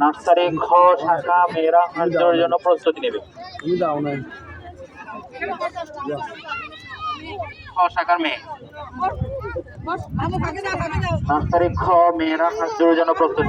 Nursery খ শাখা মেয়েরা জোড়ের জন্য প্রস্তুতি নেবে। প্রস্তুতি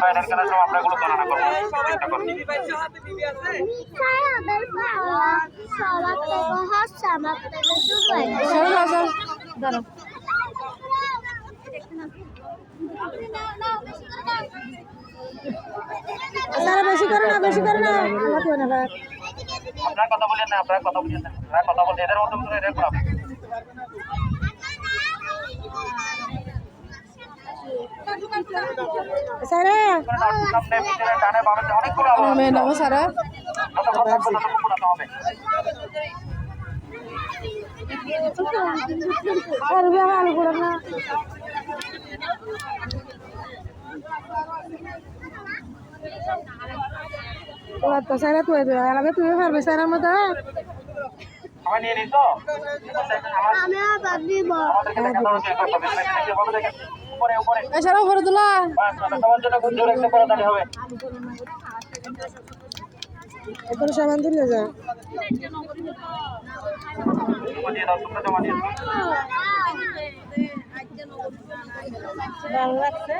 ফাইনাল খেলার সময় আমরা এগুলো গণনা করব। চেষ্টা করব সারা বেশি করে না বেশি করে না। আমার তো না ভাই আপনারা কথা বলেন না। আপনারা কথা বলেন না। কথা বলতে এদের মতো করে রেকর্ড সারা। আমি নাও সারা। আর भी আলু করে না। তো সারা তুই তুই পারবে মতো। সবাই নিয়ে নিস তো আমার আমাদেরকে দেখা দাও যে কথা বলবে যেভাবে দেখে উপরে তোলা। সবার জন্য খুব জোরে একটা করে হবে এখন সামান তুলে যা। ভালো লাগছে?